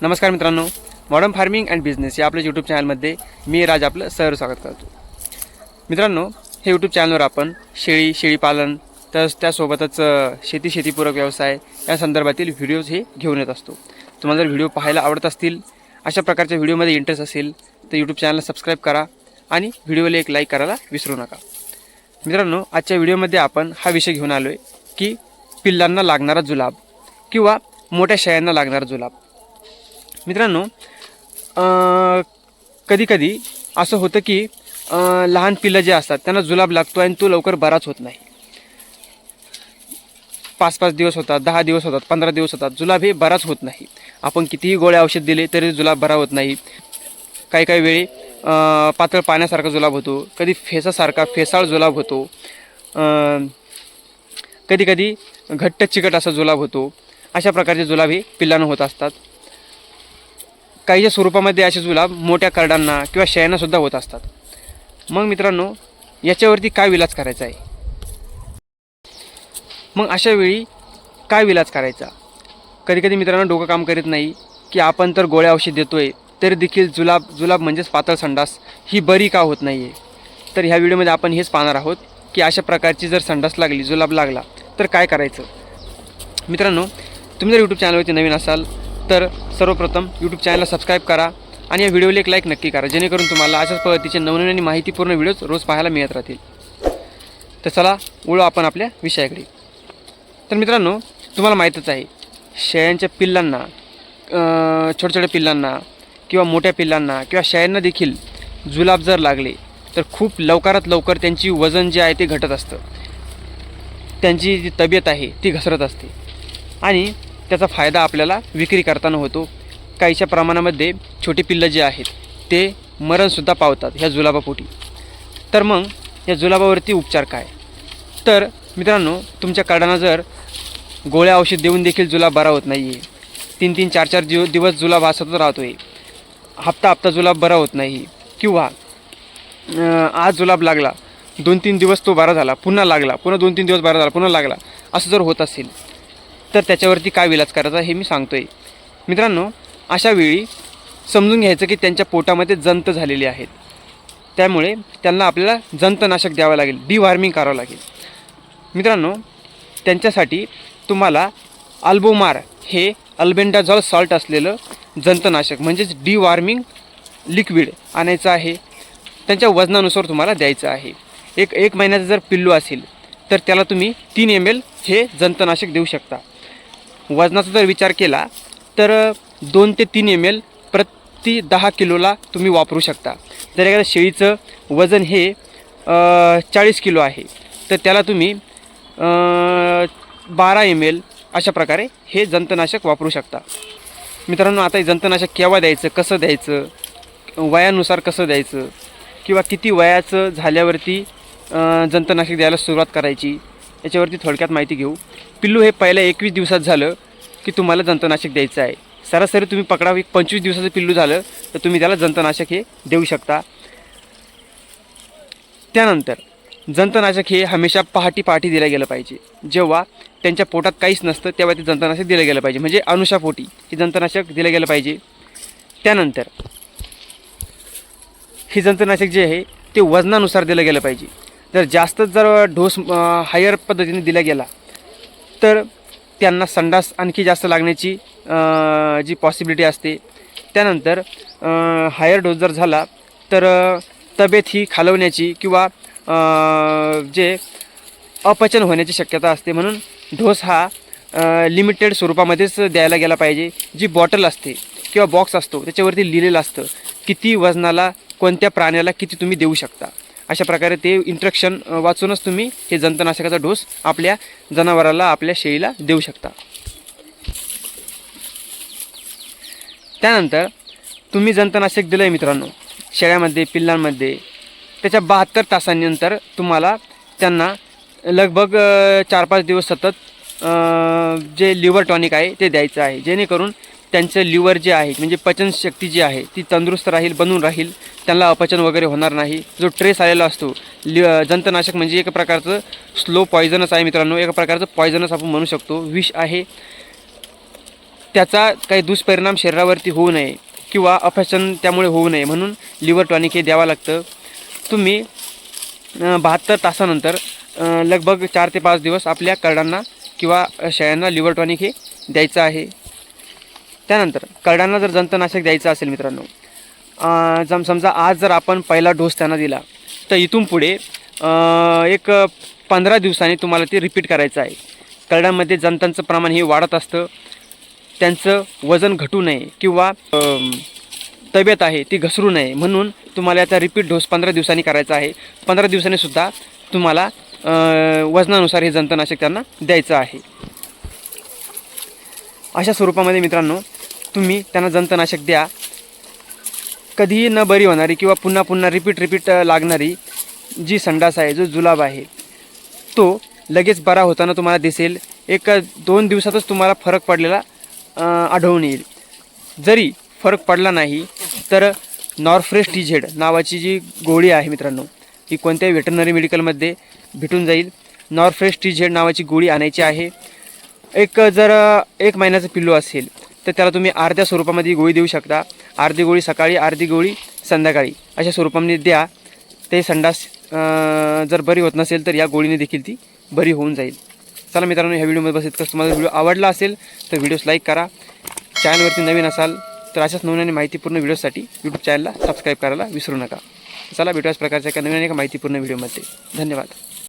नमस्कार मित्रांनो modern farming and business या आपल्या यूट्यूब चॅनलमध्ये मी राज आपलं सर स्वागत करतो. मित्रांनो हे यूट्यूब चॅनलवर आपण शेळी शेळीपालन तसंच त्यासोबतच शेती शेतीपूरक व्यवसाय या संदर्भातील व्हिडिओज हे घेऊन येत असतो. तुम्हाला जर व्हिडिओ पाहायला आवडत असतील अशा प्रकारच्या व्हिडिओमध्ये इंटरेस्ट असेल तर यूट्यूब चॅनलला सबस्क्राईब करा आणि व्हिडिओला एक लाईक करायला विसरू नका. मित्रांनो आजच्या व्हिडिओमध्ये आपण हा विषय घेऊन आलो आहे की पिल्लांना लागणारा जुलाब किंवा मोठ्या शेळ्यांना लागणारा जुलाब. मित्रांनो कधी कधी असं होतं की लहान पिल्लं जे असतात त्यांना जुलाब लागतो आणि तो लवकर बराच होत नाही. पाच पाच दिवस होतात दहा दिवस होतात पंधरा दिवस होतात जुलाब हे बराच होत नाही. आपण कितीही गोळ्या औषध दिले तरी जुलाब बरा होत नाही. काही काही वेळी पातळ पाण्यासारखा जुलाब होतो कधी फेसासारखा फेसाळ जुलाब होतो कधी कधी घट्ट चिकट असा जुलाब होतो. अशा प्रकारचे जुलाब हे पिल्लांना होत असतात. काहीच्या स्वरूपामध्ये असे जुलाब मोठ्या करडांना किंवा शेळ्यांना होत असतात. मग मित्रांनो याच्यावरती काय विलाज करायचा आहे? मग अशा वेळी काय विलाज करायचा? कधीकधी मित्रांनो डोकं काम करीत नाही की आपण तर गोळ्या औषध देतोय तरी देखील जुलाब जुलाब म्हणजेच पातळ संडास ही बरी का होत नाही आहे तर ह्या व्हिडिओमध्ये आपण हेच पाहणार आहोत की अशा प्रकारची जर संडास लागली जुलाब लागला तर काय करायचं? मित्रांनो तुम्ही जर यूट्यूब चॅनलवरती नवीन असाल तर सर्वप्रथम यूट्यूब चॅनलला सबस्क्राईब करा आणि या व्हिडिओला एक लाईक नक्की करा. जेणेकरून तुम्हाला अशाच पद्धतीचे नवनवीन आणि माहितीपूर्ण व्हिडिओज रोज पाहायला मिळत राहतील. तर चला वळू आपण आपल्या विषयाकडे. तर मित्रांनो तुम्हाला माहीतच आहे शेळ्यांच्या पिल्लांना छोट्या छोट्या पिल्लांना किंवा मोठ्या पिल्लांना किंवा शेळ्यांना देखील जुलाब जर लागले तर खूप लवकरात लवकर त्यांची वजन जे आहे ते घटत असतं. त्यांची जी तब्येत आहे ती घसरत असते. आणि त्याचा फायदा आपल्याला विक्री करताना होतो. काहीशा प्रमाणामध्ये छोटी पिल्लं जे आहेत ते मरणसुद्धा पावतात ह्या जुलाबापोटी. तर मग या जुलाबावरती उपचार काय? तर मित्रांनो तुमच्या कार्डांना जर गोळ्या औषध देऊन देखील जुलाब बरा होत नाही आहे तीन तीन चार चार दिव दिवस जुलाब हा सतत राहतो आहे हप्ता हप्ता जुलाब बरा होत नाही किंवा आज जुलाब लागला दोन तीन दिवस तो बरा झाला पुन्हा लागला पुन्हा दोन तीन दिवस बरा झाला पुन्हा लागला असं जर होत असेल तर त्याच्यावरती काय विलाज करायचा हे मी सांगतो आहे मित्रांनो अशा वेळी समजून घ्यायचं की त्यांच्या पोटामध्ये जंत झालेली आहेत. त्यामुळे त्यांना आपल्याला जंतनाशक द्यावं लागेल डिवॉर्मिंग करावं लागेल. मित्रांनो त्यांच्यासाठी तुम्हाला अल्बोमार हे अल्बेंडाझॉल सॉल्ट असलेलं जंतनाशक म्हणजेच डिवॉर्मिंग लिक्विड आणायचं आहे. त्यांच्या वजनानुसार तुम्हाला द्यायचं आहे. एक एक महिन्याचं जर पिल्लू असेल तर त्याला तुम्ही तीन एम एल हे जंतनाशक देऊ शकता. वजनाचा जर विचार केला तर दोन ते तीन एम एल प्रति दहा किलोला तुम्ही वापरू शकता. जर एखाद्या शेळीचं वजन हे चाळीस किलो आहे तर त्याला तुम्ही बारा एम एल अशा प्रकारे हे जंतनाशक वापरू शकता. मित्रांनो आता हे जंतनाशक केव्हा द्यायचं कसं द्यायचं वयानुसार कसं द्यायचं किंवा किती वयाचं झाल्यावरती जंतनाशक द्यायला सुरुवात करायची याच्यावरती थोडक्यात माहिती घेऊ. पिल्लू हे पहिल्या एकवीस दिवसात झालं की तुम्हाला जंतनाशक द्यायचं आहे. सरासरी तुम्ही पकडा एक पंचवीस दिवसाचं पिल्लू झालं तर तुम्ही त्याला जंतनाशक हे देऊ शकता. त्यानंतर जंतनाशक हे हमेशा पहाटी पहाटी दिलं गेलं पाहिजे. जेव्हा त्यांच्या पोटात काहीच नसतं तेव्हा ते जंतनाशक दिलं गेलं पाहिजे. म्हणजे अनुषापोटी हे जंतनाशक दिलं गेलं पाहिजे. त्यानंतर हे जंतनाशक जे आहे ते वजनानुसार दिलं गेलं पाहिजे. जर जास्त जर डोस हायर पद्धतीने दिला गेला तर त्यांना संडास आणखी जास्त लागण्याची जी पॉसिबिलिटी असते. त्यानंतर हायर डोस जर झाला तर तब्येत ही खालवण्याची किंवा जे अपचन होण्याची शक्यता असते. म्हणून डोस हा लिमिटेड स्वरूपामध्येच द्यायला गेला पाहिजे. जी बॉटल असते किंवा बॉक्स असतो त्याच्यावरती लिहिलेलं असतं किती वजनाला कोणत्या प्राण्याला किती तुम्ही देऊ शकता. अशा प्रकारे ते इंट्रक्शन वाचूनच तुम्ही हे जंतनाशकाचा डोस आपल्या जनावराला आपल्या शेळीला देऊ शकता. त्यानंतर तुम्ही जंतनाशक दिलं आहे मित्रांनो शेळ्यामध्ये पिल्लांमध्ये. त्याच्या बहात्तर तासांनंतर तुम्हाला त्यांना लगभग चार पाच दिवस सतत जे लिव्हर टॉनिक आहे ते द्यायचं आहे. जेणेकरून त्यांचं लिव्हर जे आहे म्हणजे पचनशक्ती जी आहे ती तंदुरुस्त राहील बनून राहील. त्यांना अपचन वगैरे होणार नाही. जो ट्रेस आलेला असतो लि जंतनाशक म्हणजे एक प्रकारचं स्लो पॉयझनच आहे मित्रांनो. एका प्रकारचं पॉयझनच आपण म्हणू शकतो. विष आहे. त्याचा काही दुष्परिणाम शरीरावरती होऊ नये किंवा अपचन त्यामुळे होऊ नये म्हणून लिव्हर टॉनिक हे द्यावं लागतं. तुम्ही बहात्तर तासानंतर लगभग चार ते पाच दिवस आपल्या करडांना किंवा शेळ्यांना लिव्हर टॉनिक हे द्यायचं आहे. त्यानंतर करड्यांना जर जंतनाशक द्यायचं असेल मित्रांनो जम समजा आज जर आपण पहिला डोस त्यांना दिला तर इथून पुढे एक पंधरा दिवसांनी तुम्हाला ते रिपीट करायचं आहे. करड्यांमध्ये जंतांचं प्रमाण हे वाढत असतं त्यांचं वजन घटू नये किंवा तब्येत आहे ती घसरू नये म्हणून तुम्हाला याचा रिपीट डोस पंधरा दिवसांनी करायचा आहे. पंधरा दिवसांनीसुद्धा तुम्हाला वजनानुसार हे जंतनाशक त्यांना द्यायचं आहे. अशा स्वरूपामध्ये मित्रांनो तुम्ही त्यांना जंतनाशक द्या. कधीही न बरी होणारी किंवा पुन्हा पुन्हा रिपीट रिपीट लागणारी जी संडास आहे जो जुलाब आहे तो लगेच बरा होताना तुम्हाला दिसेल. एक दोन दिवसातच तुम्हाला फरक पडलेला आढळून येईल. जरी फरक पडला नाही तर नॉरफ्रेश टी झेड नावाची जी गोळी आहे मित्रांनो ही कोणत्याही व्हेटरनरी मेडिकलमध्ये भेटून जाईल. नॉरफ्रेश टी झेड नावाची गोळी आणायची आहे. एक जर एक महिन्याचं पिल्लू असेल तर त्याला तुम्ही अर्ध्या स्वरूपामध्ये गोळी देऊ शकता. अर्धी गोळी सकाळी अर्धी गोळी संध्याकाळी. अशा स्वरूपामध्ये द्या. ते संडास जर बरी होत नसेल तर या गोळीने देखील ती बरी होऊन जाईल. चला मित्रांनो ह्या व्हिडिओमध्ये बस इतकंच. तुम्हाला व्हिडिओ आवडला असेल तर व्हिडिओस लाईक करा. चॅनलवरती नवीन असाल तर अशाच नवीन आणि माहितीपूर्ण व्हिडिओसाठी यूट्यूब चॅनलला सबस्क्राईब करायला विसरू नका. चला भेटूयाच प्रकारच्या एका नवीन आणि एका माहितीपूर्ण व्हिडिओमध्ये. धन्यवाद.